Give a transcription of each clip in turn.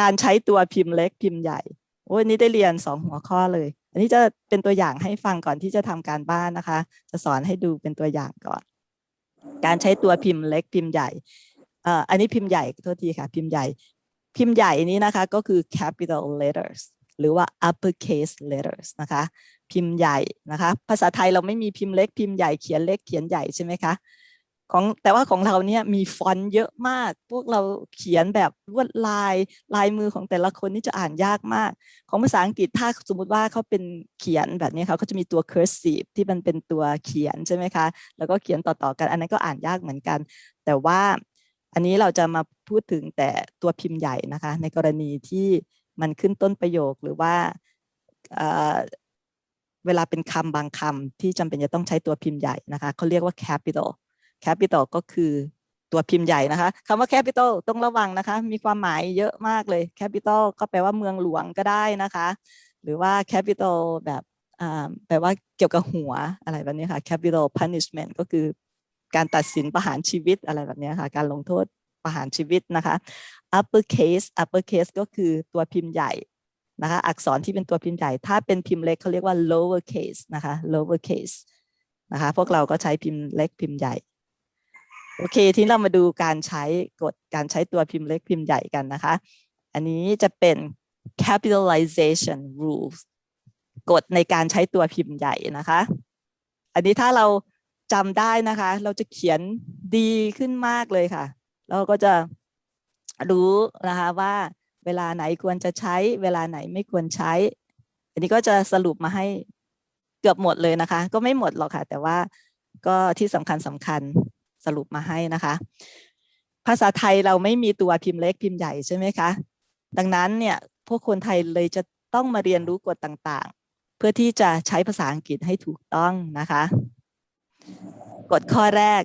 การใช้ตัวพิมพ์เล็กพิมพ์ใหญ่โอ้ยนี่ได้เรียนสองหัวข้อเลย อันนี้จะเป็นตัวอย่างให้ฟังก่อนที่จะทำการบ้านนะคะ จะสอนให้ดูเป็นตัวอย่างก่อน การใช้ตัวพิมพ์เล็กพิมพ์ใหญ่เอ่ออันนี้พิมพ์ใหญ่โทษทีค่ะ พิมพ์ใหญ่ พิมพ์ใหญ่นี้นะคะก็คือ capital letters หรือว่า uppercase letters นะคะ พิมพ์ใหญ่นะคะ ภาษาไทยเราไม่มีพิมพ์เล็กพิมพ์ใหญ่เขียนเล็กเขียนใหญ่ใช่ไหมคะ ของแต่ว่าของเราเนี่ยมีฟอนต์เยอะมาก พวกเราเขียนแบบลวดลายลายมือของแต่ละคนนี่จะอ่านยากมาก ของภาษาอังกฤษถ้าสมมุติว่าเขาเป็นเขียนแบบนี้เขาก็จะมีตัว cursive ที่มันเป็นตัวเขียนใช่ไหมคะ แล้วก็เขียนต่อๆกัน อันนั้นก็อ่านยากเหมือนกัน แต่ว่าอันนี้เราจะมาพูดถึงแต่ตัวพิมพ์ใหญ่นะคะ ในกรณีที่มันขึ้นต้นประโยคหรือว่าเอ่อเวลาเป็นคำบางคำที่จำเป็นจะต้องใช้ตัวพิมพ์ใหญ่นะคะเขาเรียกว่า capital capital ก็คือตัวพิมพ์ใหญ่นะคะคำว่า capital ต้องระวังนะคะ มีความหมายเยอะมากเลย capital ก็แปลว่าเมืองหลวงก็ได้นะคะ หรือว่า capital แบบแปลว่าเกี่ยวกับหัวอะไรแบบนี้ค่ะ capital punishment ก็คือการตัดสินประหารชีวิตอะไรแบบนี้ค่ะ การลงโทษประหารชีวิตนะคะ upper case upper case ก็คือตัวพิมพ์ใหญ่นะคะ อักษรที่เป็นตัวพิมพ์ใหญ่ ถ้าเป็นพิมพ์เล็กเขาเรียกว่า lower case นะคะ lower case นะคะ พวกเราก็ใช้พิมพ์เล็กพิมพ์ใหญ่ โอเค ทีนี้เรามาดูการใช้กฎการใช้ตัวพิมพ์เล็กพิมพ์ใหญ่กันนะคะ อันนี้จะเป็น capitalization rules กฎในการใช้ตัวพิมพ์ใหญ่นะคะ อันนี้ถ้าเราจำได้นะคะ เราจะเขียนดีขึ้นมากเลยค่ะ เราก็จะรู้นะคะว่าเวลาไหนควรจะใช้ เวลาไหนไม่ควรใช้ อันนี้ก็จะสรุปมาให้เกือบหมดเลยนะคะ ก็ไม่หมดหรอกค่ะ แต่ว่าก็ที่สำคัญสำคัญ สรุปมาให้นะคะ ภาษาไทยเราไม่มีตัวพิมพ์เล็กพิมพ์ใหญ่ใช่ไหมคะ ดังนั้นเนี่ยพวกคนไทยเลยจะต้องมาเรียนรู้กฎต่างๆ เพื่อที่จะใช้ภาษาอังกฤษให้ถูกต้องนะคะ กฎข้อแรก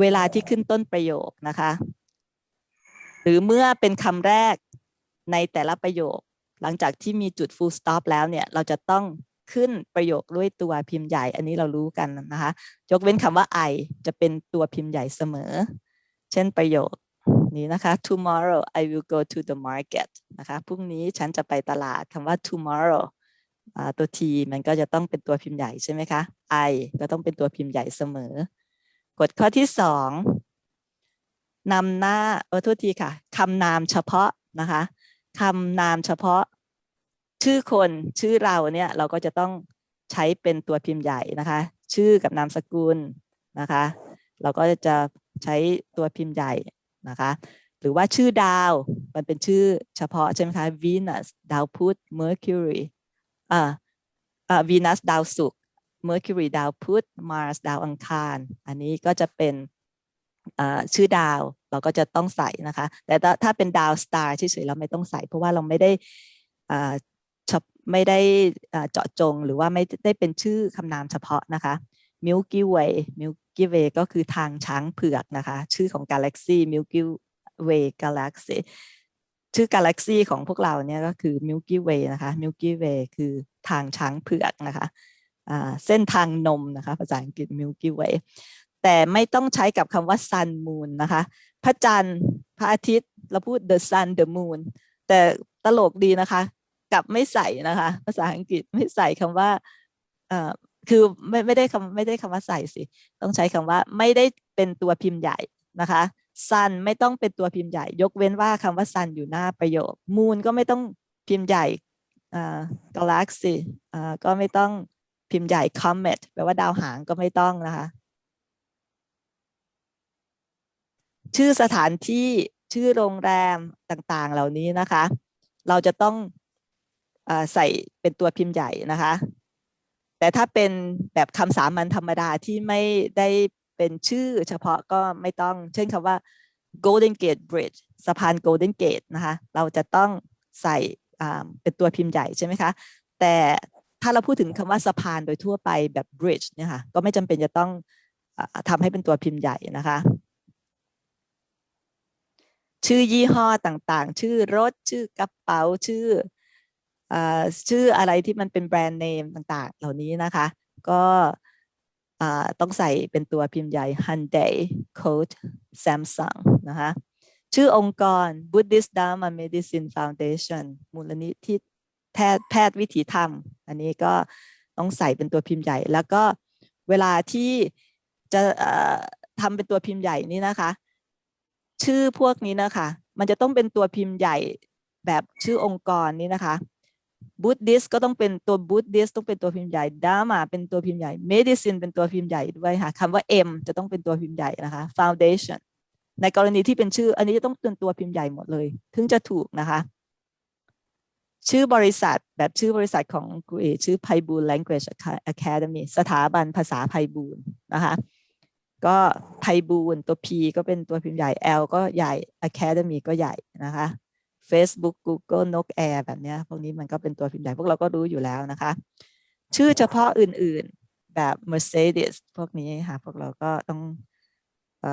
เวลาที่ขึ้นต้นประโยคนะคะ หรือเมื่อเป็นคำแรกในแต่ละประโยค หลังจากที่มีจุด full stop แล้วเนี่ย เราจะต้อง ขึ้นประโยคด้วยตัวพิมพ์ใหญ่อันนี้เรารู้กันนะคะยกเว้นคำว่า I จะเป็นตัวพิมพ์ใหญ่เสมอ เช่นประโยคนี้นะคะ tomorrow I will go to the market นะคะพรุ่งนี้ฉันจะไปตลาดคำว่า tomorrow ตัว t มันก็จะต้องเป็นตัวพิมพ์ใหญ่ใช่ไหมคะ I ก็ต้องเป็นตัวพิมพ์ใหญ่เสมอกฎข้อที่สองนำหน้าเออโทษทีค่ะคำนามเฉพาะนะคะคำนามเฉพาะ ชื่อคนชื่อเราเนี่ยเราก็จะต้องใช้เป็นตัวพิมพ์ใหญ่นะคะ ชื่อกับนามสกุลนะคะ เราก็จะใช้ตัวพิมพ์ใหญ่นะคะ หรือว่าชื่อดาวมันเป็นชื่อเฉพาะใช่ไหมคะ Venus ดาวพุธ Mercury อ่าอ่า Venus ดาวศุกร์ Mercury ดาวพุธ Mars ดาวอังคาร อันนี้ก็จะเป็นอ่าชื่อดาวเราก็จะต้องใส่นะคะ แต่ถ้าถ้าเป็นดาวสตาร์เฉยๆเราไม่ต้องใส่ เพราะว่าเราไม่ได้อ่า ไม่ได้เจาะจงหรือว่าไม่ได้เป็นชื่อคำนามเฉพาะนะคะ Milky Way Milky Way ก็คือทางช้างเผือกนะคะ ชื่อของ Galaxy Milky Way Galaxy ชื่อ Galaxy ของพวกเราเนี่ยก็คือ Milky Way นะคะ Milky Way คือทางช้างเผือกนะคะเส้นทางนมนะคะ ภาษาอังกฤษ Milky Way แต่ไม่ต้องใช้กับคำว่า sun moon นะคะ พระจันทร์ พระอาทิตย์ เราพูด the sun the moon แต่ตลกดีนะคะ กลับไม่ใส่นะคะ ภาษาอังกฤษไม่ใส่คำว่าเอ่อคือไม่ไม่ได้คำไม่ได้คำว่าใส่สิ ต้องใช้คำว่าไม่ได้เป็นตัวพิมพ์ใหญ่นะคะ sun ไม่ต้องเป็นตัวพิมพ์ใหญ่ ยกเว้นว่าคำว่า sun อยู่หน้าประโยค moon ก็ไม่ต้องพิมพ์ใหญ่อ่า galaxy อ่าก็ไม่ต้องพิมพ์ใหญ่ comet แปลว่าดาวหางก็ไม่ต้องนะคะ ชื่อสถานที่ชื่อโรงแรมต่างๆ เหล่านี้นะคะ เราจะต้อง ใส่เป็นตัวพิมพ์ใหญ่นะคะ แต่ถ้าเป็นแบบคำสามัญธรรมดาที่ไม่ได้เป็นชื่อเฉพาะก็ไม่ต้อง เช่นคำว่า Golden Gate Bridge สะพาน Golden Gate นะคะ เราจะต้องใส่เป็นตัวพิมพ์ใหญ่ใช่ไหมคะ แต่ถ้าเราพูดถึงคำว่าสะพานโดยทั่วไปแบบ bridge เนี่ยค่ะ ก็ไม่จำเป็นจะต้องอทำให้เป็นตัวพิมพ์ใหญ่นะคะ ชื่อยี่ห้อต่างๆ ชื่อรถ ชื่อกระเป๋า ชื่อ ชื่ออะไรที่มันเป็นแบรนด์เนมต่างๆ เหล่านี้นะคะ ก็ต้องใส่เป็นตัวพิมพ์ใหญ่ Hyundai Coat Samsung นะคะชื่อองค์กร Buddhist Dharma Medicine Foundation มูลนิธิแพทย์แพทย์วิถีธรรม อันนี้ก็ต้องใส่เป็นตัวพิมพ์ใหญ่ แล้วก็เวลาที่จะทำเป็นตัวพิมพ์ใหญ่นี่นะคะ ชื่อพวกนี้นะคะ มันจะต้องเป็นตัวพิมพ์ใหญ่แบบชื่อองค์กรนี้นะคะ Buddhist ก็ต้องเป็นตัว Buddhist ต้องเป็นตัวพิมพ์ใหญ่ Dharma เป็นตัวพิมพ์ใหญ่ Medicine เป็นตัวพิมพ์ใหญ่ด้วยค่ะคำว่า M จะต้องเป็นตัวพิมพ์ใหญ่นะคะ Foundation ในกรณีที่เป็นชื่อ อันนี้จะต้องเป็นตัวพิมพ์ใหญ่หมดเลย ถึงจะถูกนะคะ ชื่อบริษัทแบบชื่อบริษัทของครูเอชื่อไพบูล Language Academy สถาบันภาษาไพบูลนะคะ ก็ไพบูลตัว P ก็เป็นตัวพิมพ์ใหญ่ L ก็ใหญ่ Academy ก็ใหญ่นะคะ Facebook Google Nok Air แบบเนี้ยพวกนี้มันก็เป็นตัวพิมพ์ใหญ่พวกเราก็รู้อยู่แล้วนะคะ ชื่อเฉพาะอื่นๆแบบ Mercedes พวกนี้ค่ะพวกเราก็ต้องอ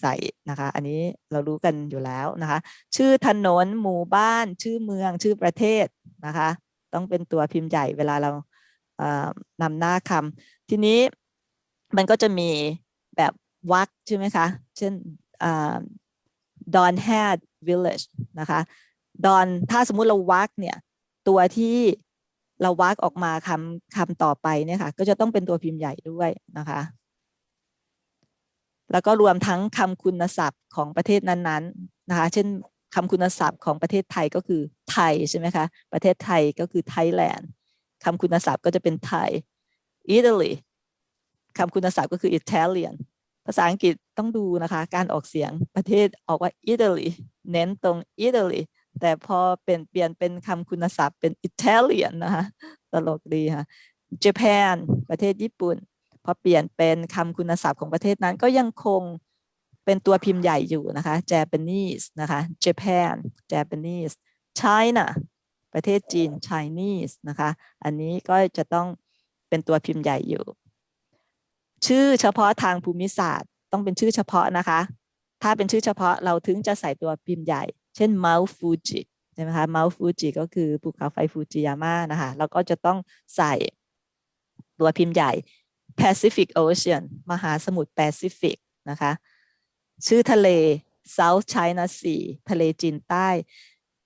ใส่นะคะ อันนี้เรารู้กันอยู่แล้วนะคะ ชื่อถนนหมู่บ้าน ชื่อเมืองชื่อประเทศนะคะ ต้องเป็นตัวพิมพ์ใหญ่เวลาเรานำหน้าคำทีนี้มันก็จะมีแบบวรรคใช่ไหมคะ เช่นอ่า Don had village นะคะดอนถ้าสมมุติเราวักเนี่ยตัวที่เราวักออกมาคำคำต่อไปเนี่ยค่ะก็จะต้องเป็นตัวพิมพ์ใหญ่ด้วยนะคะแล้วก็รวมทั้งคำคุณศัพท์ของประเทศนั้นๆนะคะเช่นคำคุณศัพท์ของประเทศไทยก็คือไทยใช่ไหมคะประเทศไทยก็คือ Thailand คำคุณศัพท์ก็จะเป็นไทย Italy คำคุณศัพท์ก็คือ Italian ภาษาอังกฤษต้องดูนะคะ การออกเสียงประเทศออกว่า Italy เน้นตรง Italy แต่พอเปลี่ยนเปลี่ยนเป็นคำคุณศัพท์เป็น Italian นะคะตลกดีค่ะ Japan ประเทศญี่ปุ่น พอเปลี่ยนเป็นคำคุณศัพท์ของประเทศนั้นก็ยังคงเป็นตัวพิมพ์ใหญ่อยู่นะคะ Japanese นะคะ Japan Japanese China ประเทศจีน Chinese นะคะ อันนี้ก็จะต้องเป็นตัวพิมพ์ใหญ่อยู่ ชื่อเฉพาะทางภูมิศาสตร์ต้องเป็นชื่อเฉพาะนะคะ ถ้าเป็นชื่อเฉพาะเราถึงจะใส่ตัวพิมพ์ใหญ่ เช่น Mount Fuji ใช่ไหมคะ Mount Fuji ก็คือภูเขาไฟฟูจิยาม่านะคะเราก็จะต้องใส่ตัวพิมพ์ใหญ่ Pacific Ocean มหาสมุทรแปซิฟิกนะคะชื่อทะเล South China Sea ทะเลจีนใต้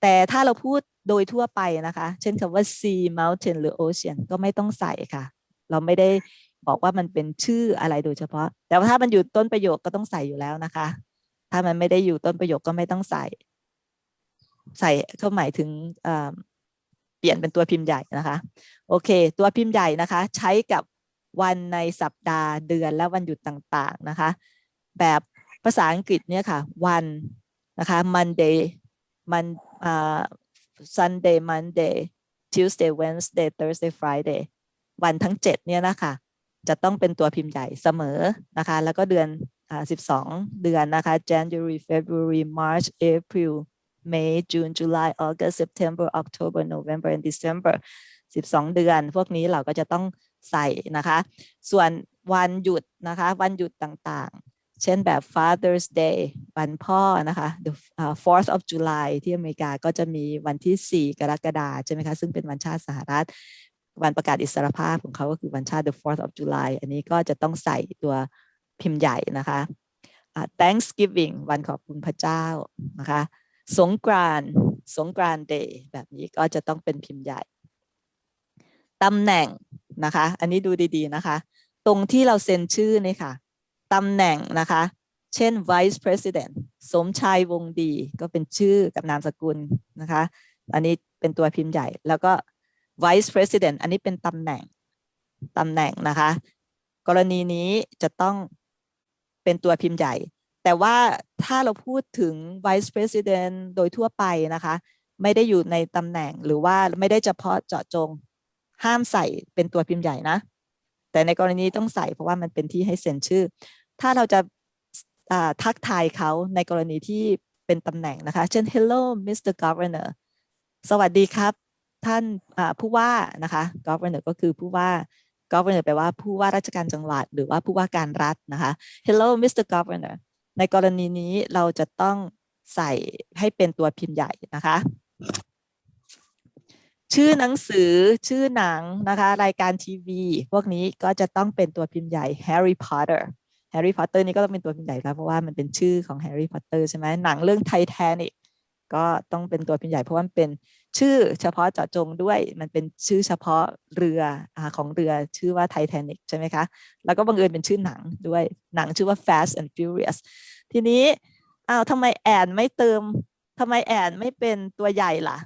แต่ถ้าเราพูดโดยทั่วไปนะคะ เช่นคำว่า sea mountain หรือ ocean ก็ไม่ต้องใส่ค่ะ เราไม่ได้บอกว่ามันเป็นชื่ออะไรโดยเฉพาะ แต่ว่าถ้ามันอยู่ต้นประโยคก็ต้องใส่อยู่แล้วนะคะ ถ้ามันไม่ได้อยู่ต้นประโยคก็ไม่ต้องใส่ ใส่ก็หมายถึงเปลี่ยนเป็นตัวพิมพ์ใหญ่นะคะ โอเค ตัวพิมพ์ใหญ่นะคะ ใช้กับวันในสัปดาห์เดือนและวันหยุดต่างๆนะคะ แบบภาษาอังกฤษเนี่ยค่ะ วันนะคะ Monday มันอ่า Sunday Monday Tuesday Wednesday Thursday Friday วันทั้ง 7 เนี่ยนะคะ จะต้องเป็นตัวพิมพ์ใหญ่เสมอนะคะ แล้วก็เดือน 12 เดือนนะคะ January February March April May June July August September October November and December 12 เดือน พวกนี้เราก็จะต้องใส่นะคะ ส่วนวันหยุดนะคะ วันหยุดต่างๆ เช่นแบบ Father's Day วันพ่อนะคะ the uh, 4th of July ที่อเมริกาก็จะมีวันที่ 4 กรกฎาคมใช่ไหมคะ ซึ่งเป็นวันชาติสหรัฐ วันประกาศอิสรภาพของเขาก็คือวันชาติ the 4th of July อันนี้ก็จะต้องใส่ตัว พิมพ์ใหญ่นะคะ Thanksgiving วันขอบคุณพระเจ้านะคะ สงกรานสงกรานต์ day แบบนี้ก็จะต้องเป็นพิมพ์ใหญ่ตำแหน่งนะคะ อันนี้ดูดีๆนะคะ ตรงที่เราเซ็นชื่อนี่ค่ะตำแหน่งนะคะ เช่น vice president สมชายวงดีก็เป็นชื่อกับนามสกุลนะคะ อันนี้เป็นตัวพิมพ์ใหญ่ แล้วก็ vice president อันนี้เป็นตำแหน่งตำแหน่งนะคะ กรณีนี้จะต้อง เป็นตัวพิมพ์ใหญ่ แต่ว่าถ้าเราพูดถึง vice president โดยทั่วไปนะคะ ไม่ได้อยู่ในตำแหน่งหรือว่าไม่ได้เฉพาะเจาะจง ห้ามใส่เป็นตัวพิมพ์ใหญ่นะ แต่ในกรณีต้องใส่เพราะว่ามันเป็นที่ให้เซ็นชื่อ ถ้าเราจะทักทายเขาในกรณีที่เป็นตำแหน่งนะคะ เช่น hello Mr. Governor สวัสดีครับ ท่านผู้ว่านะคะ Governor ก็คือผู้ว่า Governor แปลว่าผู้ว่าราชการจังหวัด หรือว่าผู้ว่าการรัฐนะคะ hello Mr. Governor ในกรณีนี้เราจะต้องใส่ให้เป็นตัวพิมพ์ใหญ่นะคะ ชื่อหนังสือชื่อหนังนะคะ รายการทีวี พวกนี้ก็จะต้องเป็นตัวพิมพ์ใหญ่ Harry Potter แฮร์รี่พอตเตอร์นี่ก็ต้องเป็นตัวพิมพ์ใหญ่แล้วเพราะว่ามันเป็นชื่อของแฮร์รี่พอตเตอร์ใช่ไหมหนังเรื่องไททานิกก็ต้องเป็นตัวพิมพ์ใหญ่เพราะว่ามันเป็น ชื่อเฉพาะเจาะจงด้วย มันเป็นชื่อเฉพาะเรืออของเรือชื่อว่าไททานิกใช่ไหมคะ แล้วก็บังเอิญเป็นชื่อหนังด้วย หนังชื่อว่า Fast and Furious ทีนี้อ้าวทำไมแอนไม่เติมทำไมแอนไม่เป็นตัวใหญ่ล่ะ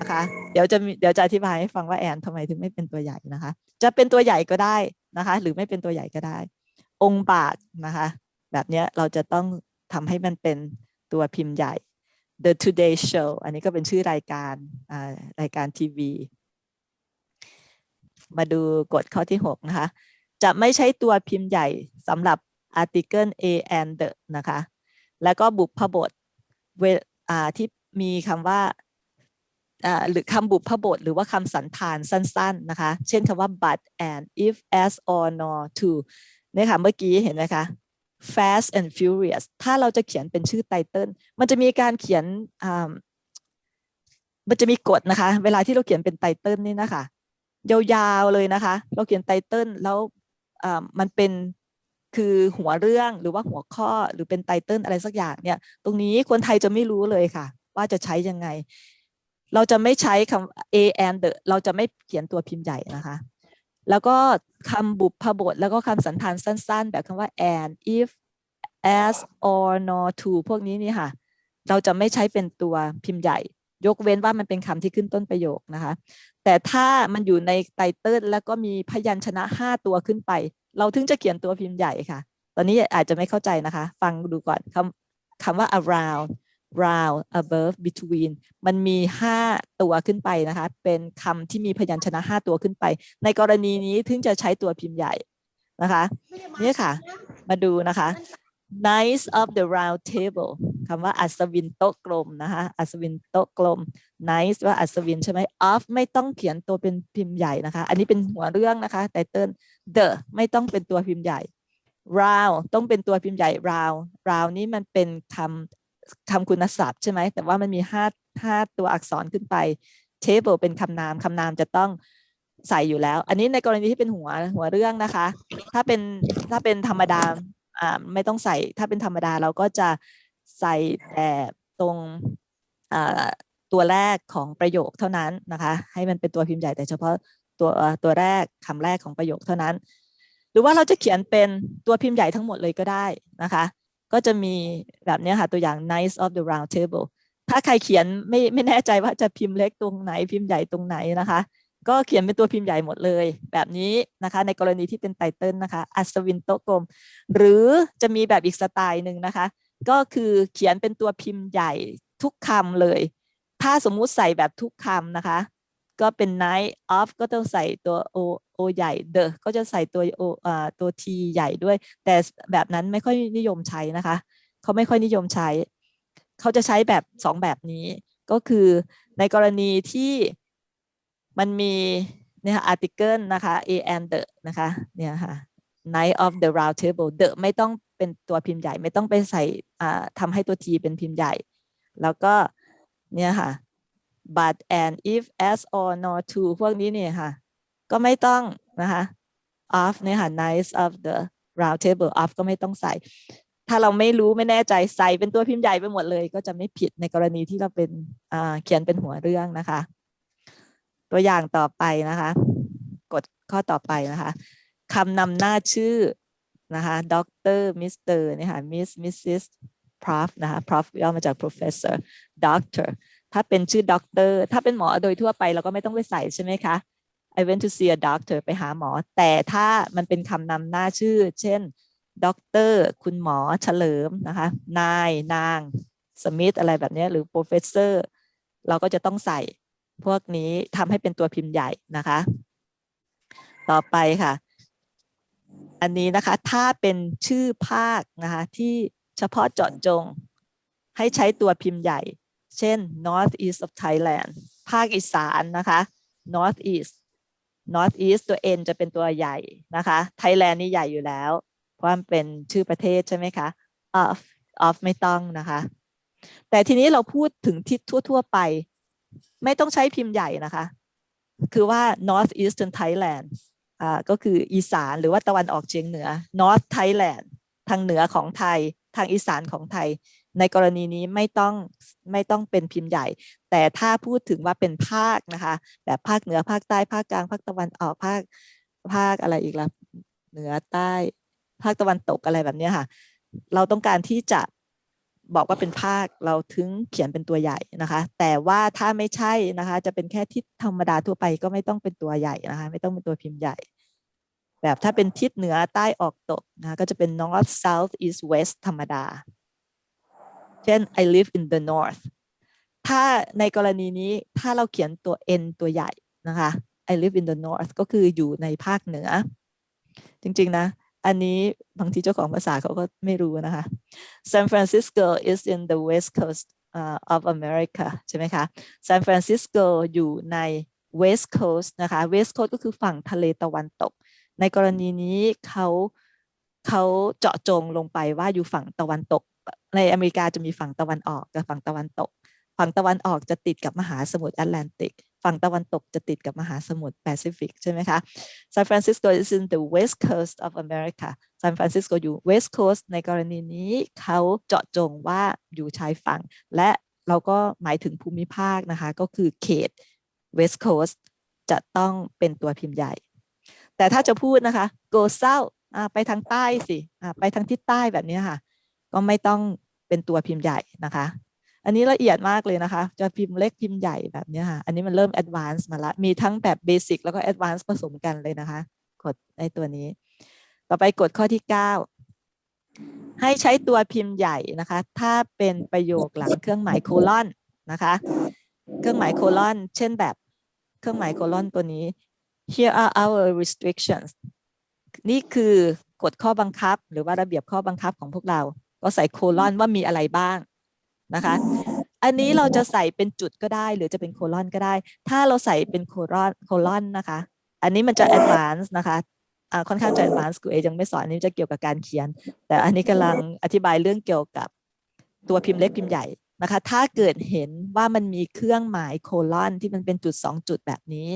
นะคะ เดี๋ยวจะเดี๋ยวจะอธิบายให้ฟังว่าแอนทำไมถึงไม่เป็นตัวใหญ่นะคะ จะเป็นตัวใหญ่ก็ได้นะคะ หรือไม่เป็นตัวใหญ่ก็ได้ องค์บากนะคะ แบบเนี้ยเราจะต้องทำให้มันเป็นตัวพิมพ์ใหญ่ The Today Show อันนี้ก็เป็นชื่อรายการรายการทีวี มาดูกฎข้อที่ 6 นะคะ จะไม่ใช้ตัวพิมพ์ใหญ่สำหรับ article a and the นะคะ แล้วก็บุพบทเวที่มีคำว่าอ่าหรือคำบุพบท หรือว่าคำสันธานสั้น ๆ นะคะ เช่นคำว่า but and if as or nor to เนี่ยค่ะ เมื่อกี้เห็นไหมคะ fast and furious ถ้าเราจะเขียนเป็นชื่อไตเติลมันจะมีการเขียนมันจะมีกฎนะคะ เวลาที่เราเขียนเป็นไตเติลนี่นะคะ ยาวๆเลยนะคะ เราเขียนไตเติลแล้วมันเป็นคือหัวเรื่องหรือว่าหัวข้อหรือเป็นไตเติลอะไรสักอย่างเนี่ย ตรงนี้คนไทยจะไม่รู้เลยค่ะ ว่าจะใช้ยังไง เราจะไม่ใช้คำ a and the เราจะไม่เขียนตัวพิมพ์ใหญ่นะคะ แล้วก็คำบุพบท แล้วก็คำสันธานสั้น ๆ แบบคำว่า and if as or nor to พวกนี้นี่ค่ะ เราจะไม่ใช้เป็นตัวพิมพ์ใหญ่ ยกเว้นว่ามันเป็นคำที่ขึ้นต้นประโยคนะคะ แต่ถ้ามันอยู่ในไตเติลแล้วก็มีพยัญชนะ 5 ตัวขึ้นไป เราถึงจะเขียนตัวพิมพ์ใหญ่ค่ะ ตอนนี้อาจจะไม่เข้าใจนะคะ ฟังดูก่อนคำคำว่า around round above between มันมี 5 ตัวขึ้นไปนะคะ เป็นคำที่มีพยัญชนะ 5 ตัวขึ้นไป ในกรณีนี้ถึงจะใช้ตัวพิมพ์ใหญ่นะคะนี่ค่ะ มาดูนะคะ nice of the round table คำว่าอัศวินโต๊ะกลมนะคะ อัศวินโต๊ะกลม nice ว่าอัศวินใช่ไหม of ไม่ต้องเขียนตัวเป็นพิมพ์ใหญ่นะคะ อันนี้เป็นหัวเรื่องนะคะไตเติ้ล the ไม่ต้องเป็นตัวพิมพ์ใหญ่ round ต้องเป็นตัวพิมพ์ใหญ่ round round นี้มันเป็นคำ คำคุณศัพท์ใช่ไหมแต่ว่ามันมีห้าห้าตัวอักษรขึ้นไป table เป็นคำนามคำนามจะต้องใส่อยู่แล้ว อันนี้ในกรณีที่เป็นหัวหัวเรื่องนะคะ ถ้าเป็นถ้าเป็นธรรมดาอ่าไม่ต้องใส่ถ้าเป็นธรรมดาเราก็จะใส่แต่ตรงอ่าตัวแรกของประโยคเท่านั้นนะคะ ให้มันเป็นตัวพิมพ์ใหญ่แต่เฉพาะตัวตัวแรกคำแรกของประโยคเท่านั้น หรือว่าเราจะเขียนเป็นตัวพิมพ์ใหญ่ทั้งหมดเลยก็ได้นะคะ ก็จะมีแบบนี้ค่ะตัวอย่าง nice of the round table ถ้าใครเขียนไม่ไม่แน่ใจว่าจะพิมพ์เล็กตรงไหนพิมพ์ใหญ่ตรงไหนนะคะ ก็เขียนเป็นตัวพิมพ์ใหญ่หมดเลย แบบนี้นะคะ ในกรณีที่เป็นไตเติลนะคะอัศวินโตะกลม หรือจะมีแบบอีกสไตล์หนึ่งนะคะ ก็คือเขียนเป็นตัวพิมพ์ใหญ่ทุกคำเลย ถ้าสมมุติใส่แบบทุกคำนะคะ ก็เป็น night of ก็ต้องใส่ตัว o o ใหญ่ the ก็จะใส่ตัว o อ่าตัว t ใหญ่ด้วย แต่แบบนั้นไม่ค่อยนิยมใช้นะคะ เขาไม่ค่อยนิยมใช้ เขาจะใช้แบบสองแบบนี้ ก็คือในกรณีที่มันมีเนี่ย article นะคะ a and the นะคะเนี่ยค่ะ night of the round table the ไม่ต้องเป็นตัวพิมพ์ใหญ่ ไม่ต้องไปใส่อ่าทำให้ตัว t เป็นพิมพ์ใหญ่ แล้วก็เนี่ยค่ะ but and if as or nor to พวกนี้เนี่ยค่ะ ก็ไม่ต้องนะคะ of เนี่ยค่ะ nice of the round table of ก็ไม่ต้องใส่ ถ้าเราไม่รู้ไม่แน่ใจใส่เป็นตัวพิมพ์ใหญ่ไปหมดเลย ก็จะไม่ผิดในกรณีที่เราเป็นเขียนเป็นหัวเรื่องนะคะ ตัวอย่างต่อไปนะคะ กดข้อต่อไปนะคะคำนำหน้าชื่อนะคะด็อกเตอร์มิสเตอร์เนี่ยค่ะมิสมิสซิส prof นะคะ prof ย่อมาจาก professor doctor ถ้าเป็นชื่อด็อกเตอร์ถ้าเป็นหมอโดยทั่วไปเราก็ไม่ต้องไปใส่ใช่ไหมคะ I went to see a doctor ไปหาหมอ แต่ถ้ามันเป็นคำนำหน้าชื่อ เช่นด็อกเตอร์คุณหมอเฉลิมนะคะ นายนางสมิธอะไรแบบนี้หรือ professor เราก็จะต้องใส่พวกนี้ทำให้เป็นตัวพิมพ์ใหญ่นะคะ ต่อไปค่ะ อันนี้นะคะถ้าเป็นชื่อภาคนะคะที่เฉพาะเจาะจง ให้ใช้ตัวพิมพ์ใหญ่ เช่น North East of Thailand ภาคอีสานนะคะ North East North East ตัว N จะเป็นตัวใหญ่นะคะ Thailand นี่ใหญ่อยู่แล้ว เพราะมันเป็นชื่อประเทศใช่ไหมคะ of of ไม่ต้องนะคะ แต่ทีนี้เราพูดถึงทิศทั่ว ๆ ไป ไม่ต้องใช้พิมพ์ใหญ่นะคะ คือว่า North Eastern Thailand อ่าก็คืออีสานหรือว่าตะวันออกเฉียงเหนือ North Thailand ทางเหนือของไทยทางอีสานของไทย ในกรณีนี้ไม่ต้องไม่ต้องเป็นพิมพ์ใหญ่ แต่ถ้าพูดถึงว่าเป็นภาคนะคะ แบบภาคเหนือภาคใต้ภาคกลางภาคตะวันออกภาคภาคอะไรอีกล่ะเหนือใต้ภาคตะวันตกอะไรแบบนี้ค่ะ เราต้องการที่จะบอกว่าเป็นภาคเราถึงเขียนเป็นตัวใหญ่นะคะ แต่ว่าถ้าไม่ใช่นะคะ จะเป็นแค่ทิศธรรมดาทั่วไปก็ไม่ต้องเป็นตัวใหญ่นะคะ ไม่ต้องเป็นตัวพิมพ์ใหญ่ แบบถ้าเป็นทิศเหนือใต้ออกตกนะคะก็จะเป็น north south east west ธรรมดา เช่น I live in the north ถ้าในกรณีนี้ถ้าเราเขียนตัว n ตัวใหญ่นะคะ I live in the north ก็คืออยู่ในภาคเหนือ จริงๆนะ อันนี้บางทีเจ้าของภาษาเขาก็ไม่รู้นะคะ San Francisco is in the west coast uh, of America ใช่ไหมคะ San Francisco อยู่ใน west coast นะคะ west coast ก็คือฝั่งทะเลตะวันตก ในกรณีนี้เขาเขาเจาะจงลงไปว่าอยู่ฝั่งตะวันตก ในอเมริกาจะมีฝั่งตะวันออกกับฝั่งตะวันตก ฝั่งตะวันออกจะติดกับมหาสมุทรแอตแลนติก ฝั่งตะวันตกจะติดกับมหาสมุทรแปซิฟิกใช่ไหมคะ San Francisco is in the west coast of America San Francisco อยู่ west coast ในกรณีนี้เขาเจาะจงว่าอยู่ชายฝั่ง และเราก็หมายถึงภูมิภาคนะคะ ก็คือเขต west coast จะต้องเป็นตัวพิมพ์ใหญ่ แต่ถ้าจะพูดนะคะ go south อ่าไปทางใต้สิไปทางทิศใต้แบบนี้ค่ะ ก็ไม่ต้องเป็นตัวพิมพ์ใหญ่นะคะ อันนี้ละเอียดมากเลยนะคะ จะพิมพ์เล็กพิมพ์ใหญ่แบบนี้ค่ะ อันนี้มันเริ่ม advance มาละ มีทั้งแบบเบสิกแล้วก็ advance ผสมกันเลยนะคะ กดไอ้ตัวนี้ ต่อไปกดข้อที่ 9 ให้ใช้ตัวพิมพ์ใหญ่นะคะ ถ้าเป็นประโยคหลังเครื่องหมายโคลอนนะคะ เครื่องหมายโคลอนเช่นแบบเครื่องหมายโคลอนตัวนี้ here are our restrictions นี่คือกฎข้อบังคับหรือว่าระเบียบข้อบังคับของพวกเรา ก็ใส่โคลอนว่ามีอะไรบ้างนะคะ อันนี้เราจะใส่เป็นจุดก็ได้ หรือจะเป็นโคลอนก็ได้ ถ้าเราใส่เป็นโคลอนโคลอนนะคะ อันนี้มันจะ advance นะคะค่อนข้างจะ advance กูเอยังไม่สอนอันนี้จะเกี่ยวกับการเขียน แต่อันนี้กำลังอธิบายเรื่องเกี่ยวกับตัวพิมพ์เล็กพิมพ์ใหญ่นะคะ ถ้าเกิดเห็นว่ามันมีเครื่องหมายโคลอนที่มันเป็นจุดสองจุดแบบนี้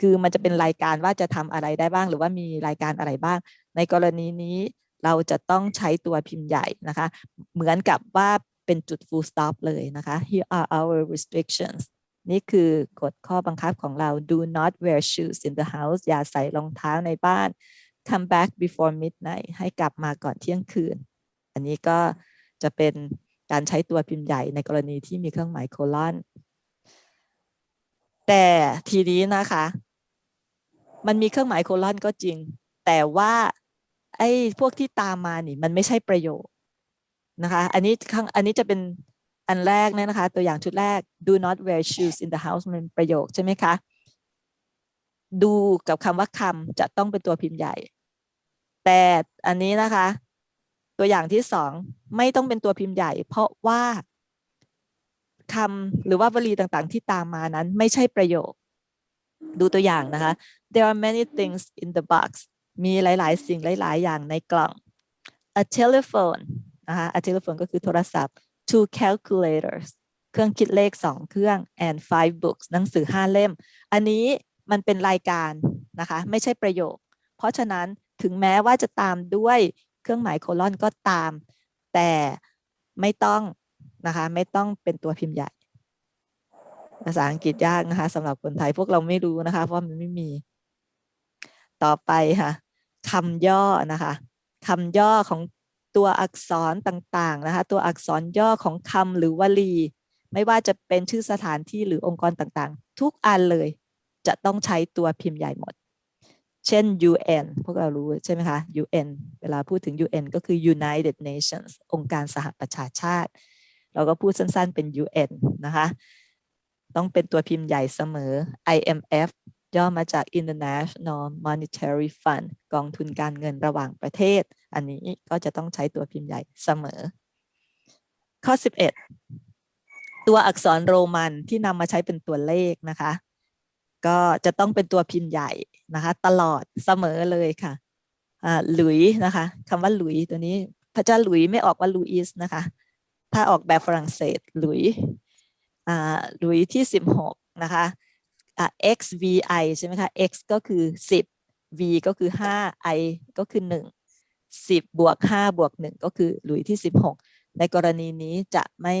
คือมันจะเป็นรายการว่าจะทำอะไรได้บ้าง หรือว่ามีรายการอะไรบ้าง ในกรณีนี้ เราจะต้องใช้ตัวพิมพ์ใหญ่นะคะ เหมือนกับว่าเป็นจุด full stop เลยนะคะ here are our restrictions นี่คือกฎข้อบังคับของเรา do not wear shoes in the house อย่าใส่รองเท้าในบ้าน come back before midnight ให้กลับมาก่อนเที่ยงคืน อันนี้ก็จะเป็นการใช้ตัวพิมพ์ใหญ่ในกรณีที่มีเครื่องหมายโคลอน แต่ทีนี้นะคะ มันมีเครื่องหมายโคลอนก็จริง แต่ว่า ไอ้พวกที่ตามมานี่มันไม่ใช่ประโยคนะคะ อันนี้ข้างอันนี้จะเป็นอันแรกเนี่ยนะคะ ตัวอย่างชุดแรก do not wear shoes in the house มันเป็นประโยคใช่ไหมคะ ดูกับคำว่าคำจะต้องเป็นตัวพิมพ์ใหญ่ แต่อันนี้นะคะ ตัวอย่างที่สองไม่ต้องเป็นตัวพิมพ์ใหญ่ เพราะว่าคำหรือว่าวลีต่างๆ ที่ตามมานั้นไม่ใช่ประโยค ดูตัวอย่างนะคะ there are many things in the box มีหลาย ๆ สิ่งหลาย ๆ อย่างในกล่อง a telephone นะคะ a telephone ก็คือโทรศัพท์ two calculators เครื่องคิดเลขสองเครื่อง and five books หนังสือห้าเล่ม อันนี้มันเป็นรายการนะคะ ไม่ใช่ประโยค เพราะฉะนั้นถึงแม้ว่าจะตามด้วยเครื่องหมายโคลอนก็ตาม แต่ไม่ต้องนะคะ ไม่ต้องเป็นตัวพิมพ์ใหญ่ ภาษาอังกฤษยากนะคะสำหรับคนไทยพวกเราไม่รู้นะคะ เพราะมันไม่มี ต่อไปค่ะ คำย่อนะคะคำย่อของตัวอักษรต่างๆนะคะตัวอักษรย่อของคำหรือวลี ไม่ว่าจะเป็นชื่อสถานที่หรือองค์กรต่างๆ ทุกอันเลยจะต้องใช้ตัวพิมพ์ใหญ่หมด เช่น UN พวกเรารู้ใช่ไหมคะ UN เวลาพูดถึง UN ก็คือ United Nations องค์การสหประชาชาติ เราก็พูดสั้นๆเป็น UN นะคะ ต้องเป็นตัวพิมพ์ใหญ่เสมอ IMF ย่อมาจาก International Monetary Fund กองทุนการเงินระหว่างประเทศ อันนี้ก็จะต้องใช้ตัวพิมพ์ใหญ่เสมอ ข้อ 11 ตัวอักษรโรมันที่นำมาใช้เป็นตัวเลขนะคะ ก็จะต้องเป็นตัวพิมพ์ใหญ่นะคะ ตลอดเสมอเลยค่ะหลุยนะคะคำว่าหลุยตัวนี้พระเจ้าหลุยไม่ออกว่าลูอิสนะคะ ถ้าออกแบบฝรั่งเศสหลุยหลุยที่ 16 นะคะ อ่า XVI ใช่ไหมคะ X ก็คือ 10 v ก็คือห้า i ก็คือหนึ่งสิบบวกห้าบวกหนึ่งก็คือหลุยที่สิบหกในกรณีนี้จะไม่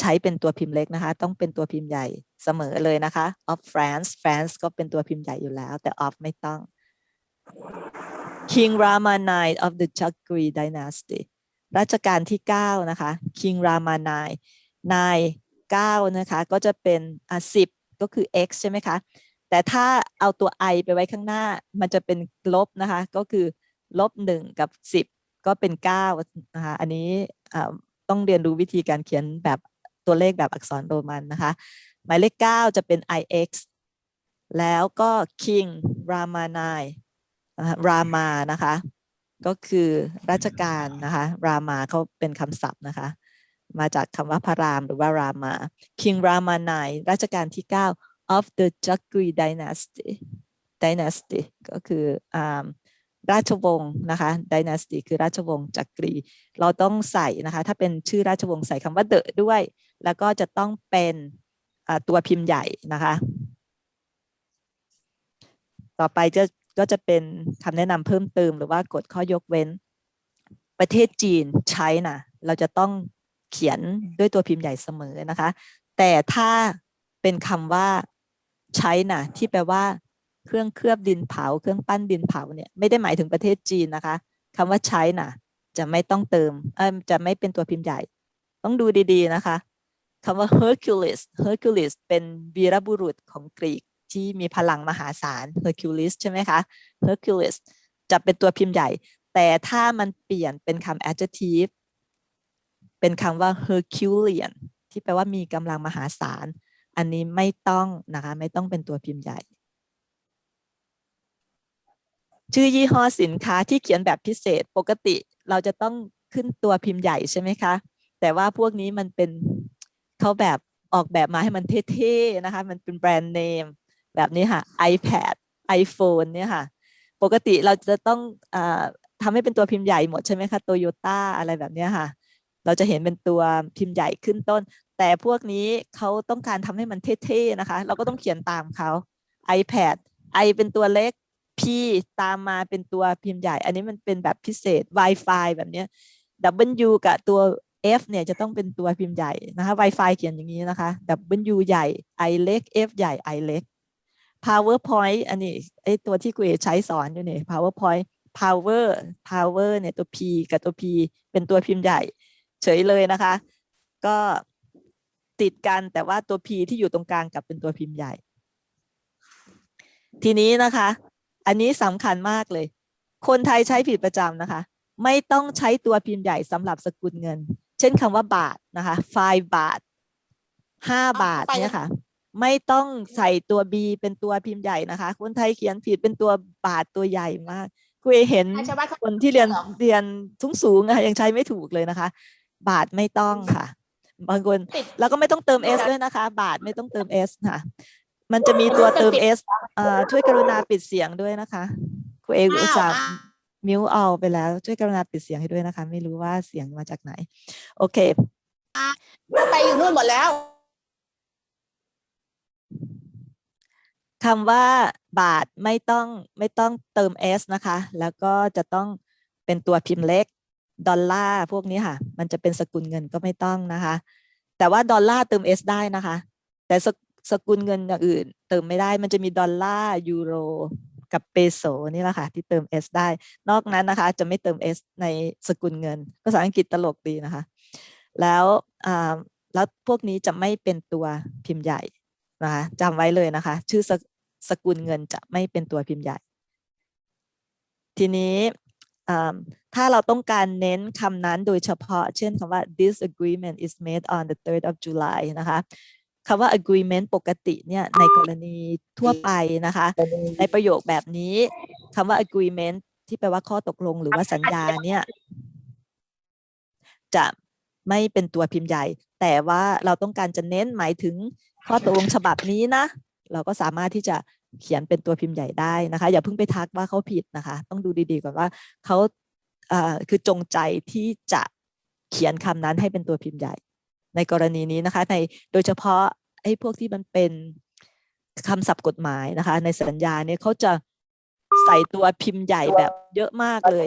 ใช้เป็นตัวพิมพ์เล็กนะคะ ต้องเป็นตัวพิมพ์ใหญ่เสมอเลยนะคะ of France France ก็เป็นตัวพิมพ์ใหญ่อยู่แล้ว แต่ of ไม่ต้อง King Rama n i of the Chakri Dynasty รัชกาลที่ 9 นะคะ King Rama IX 9 9นะคะ ก็จะเป็นอะ10 ก็คือ x ใช่ไหมคะ แต่ถ้าเอาตัว i ไปไว้ข้างหน้า มันจะเป็นลบนะคะ ก็คือลบ1กับ 10 ก็เป็น9นะคะ อันนี้ต้องเรียนรู้วิธีการเขียนแบบตัวเลขแบบอักษรโรมันนะคะ หมายเลข 9 จะเป็น ix แล้วก็ King Rama IX นะคะรามานะคะ ก็คือราชการนะคะ รามาเขาเป็นคำศัพท์นะคะ มาจากคำว่าพระรามหรือว่ารามา King Rama IX รัชกาลที่ 9 of the Chakri dynasty dynasty ก็คืออ่าราชวงศ์นะคะ dynasty คือราชวงศ์จักรี เราต้องใส่นะคะ ถ้าเป็นชื่อราชวงศ์ใส่คำว่า the ด้วย แล้วก็จะต้องเป็นตัวพิมพ์ใหญ่นะคะ ต่อไปจะก็จะเป็นคำแนะนำเพิ่มเติมหรือว่ากฎข้อยกเว้น ประเทศจีนใช้นะเราจะต้อง เขียนด้วยตัวพิมพ์ใหญ่เสมอนะคะ แต่ถ้าเป็นคำว่าใช้นะที่แปลว่า เครื่องเคลือบดินเผา เครื่องปั้นดินเผาเนี่ยไม่ได้หมายถึงประเทศจีนนะคะคำว่าใช้นะจะไม่ต้องเติมเออจะไม่เป็นตัวพิมพ์ใหญ่ ต้องดูดีๆนะคะคำว่า Hercules Hercules เป็นวีรบุรุษของกรีกที่มีพลังมหาศาล Hercules ใช่ไหมคะ Hercules จะเป็นตัวพิมพ์ใหญ่ แต่ถ้ามันเปลี่ยนเป็นคำ adjective เป็นคำว่า Herculean ที่แปลว่ามีกำลังมหาศาล อันนี้ไม่ต้องนะคะไม่ต้องเป็นตัวพิมพ์ใหญ่ ชื่อยี่ห้อสินค้าที่เขียนแบบพิเศษปกติเราจะต้องขึ้นตัวพิมพ์ใหญ่ใช่ไหมคะ แต่ว่าพวกนี้มันเป็นเขาแบบออกแบบมาให้มันเท่ๆนะคะ มันเป็นแบรนด์เนมแบบนี้ค่ะ iPad iPhone เนี่ยค่ะ ปกติเราจะต้องอทำให้เป็นตัวพิมพ์ใหญ่หมดใช่ไหมคะโตโยต้าอะไรแบบนี้ค่ะ เราจะเห็นเป็นตัวพิมพ์ใหญ่ขึ้นต้น แต่พวกนี้เขาต้องการทำให้มันเท่ๆนะคะ เราก็ต้องเขียนตามเขา iPad i เป็นตัวเล็ก p ตามมาเป็นตัวพิมพ์ใหญ่ อันนี้มันเป็นแบบพิเศษ Wi-Fi แบบเนี้ย W กับตัว F เนี่ยจะต้องเป็นตัวพิมพ์ใหญ่นะคะ Wi-Fi เขียนอย่างนี้นะคะ W ใหญ่ I เล็ก F ใหญ่ I เล็ก PowerPoint อันนี้ไอตัวที่กูใช้สอนอยู่เนี่ย PowerPoint Power Power เนี่ยตัว P กับตัว P เป็นตัวพิมพ์ใหญ่ เฉยเลยนะคะ ก็ติดกันแต่ว่าตัว P ที่อยู่ตรงกลางกลับเป็นตัวพิมพ์ใหญ่ ทีนี้นะคะ อันนี้สำคัญมากเลย คนไทยใช้ผิดประจำนะคะ ไม่ต้องใช้ตัวพิมพ์ใหญ่สำหรับสกุลเงิน เช่นคำว่าบาทนะคะ five บาทห้าบาทเนี่ยค่ะ ไม่ต้องใส่ตัว B เป็นตัวพิมพ์ใหญ่นะคะ คนไทยเขียนผิดเป็นตัวบาทตัวใหญ่มากคุยเห็นชาวบ้านเขาคนที่เรียนเหรอเรียนสูงสูงๆนะคะยังใช้ไม่ถูกเลยนะคะ บาทไม่ต้องค่ะ บางคนติดแล้วก็ไม่ต้องเติม S ด้วยนะคะ บาทไม่ต้องเติม S ค่ะ มันจะมีตัวเติม S เอ่อช่วยกรุณาปิดเสียงด้วยนะคะคุณเอกอุตส่าห์อ้าวมิวเอาไปแล้ว ช่วยกรุณาปิดเสียงให้ด้วยนะคะ ไม่รู้ว่าเสียงมาจากไหน โอเคไปอยู่นู่นหมดแล้วคำว่าบาทไม่ต้องไม่ต้องเติม s นะคะ แล้วก็จะต้องเป็นตัวพิมพ์เล็ก ดอลลาร์พวกนี้ค่ะ มันจะเป็นสกุลเงินก็ไม่ต้องนะคะ แต่ว่าดอลลาร์เติม s ได้นะคะ แต่สกสกุลเงินอย่างอื่น เติมไม่ได้มันจะมีดอลลาร์ยูโรกับเปโซนี่แหละค่ะ ที่เติม s ได้ นอกนั้นนะคะ จะไม่เติม s ในสกุลเงิน ภาษาอังกฤษตลกดีนะคะ แล้วอ่าแล้วพวกนี้จะไม่เป็นตัวพิมพ์ใหญ่นะคะจำไว้เลยนะคะ ชื่อสกสกุลเงินจะไม่เป็นตัวพิมพ์ใหญ่ ทีนี้ ถ้าเราต้องการเน้นคำนั้นโดยเฉพาะ เช่นคำว่า this agreement is made on the 3rd of July นะคะคำว่า agreement ปกติเนี่ยในกรณีทั่วไปนะคะ ในประโยคแบบนี้คำว่า agreement ที่แปลว่าข้อตกลงหรือว่าสัญญาเนี่ยจะไม่เป็นตัวพิมพ์ใหญ่ แต่ว่าเราต้องการจะเน้นหมายถึงข้อตกลงฉบับนี้นะ เราก็สามารถที่จะ เขียนเป็นตัวพิมพ์ใหญ่ได้นะคะ อย่าเพิ่งไปทักว่าเขาผิดนะคะ ต้องดูดีๆก่อนว่าเขาคือจงใจที่จะเขียนคำนั้นให้เป็นตัวพิมพ์ใหญ่ ในกรณีนี้นะคะ ในโดยเฉพาะไอ้พวกที่มันเป็นคำศัพท์กฎหมายนะคะ ในสัญญาเนี่ยเขาจะใส่ตัวพิมพ์ใหญ่แบบเยอะมากเลย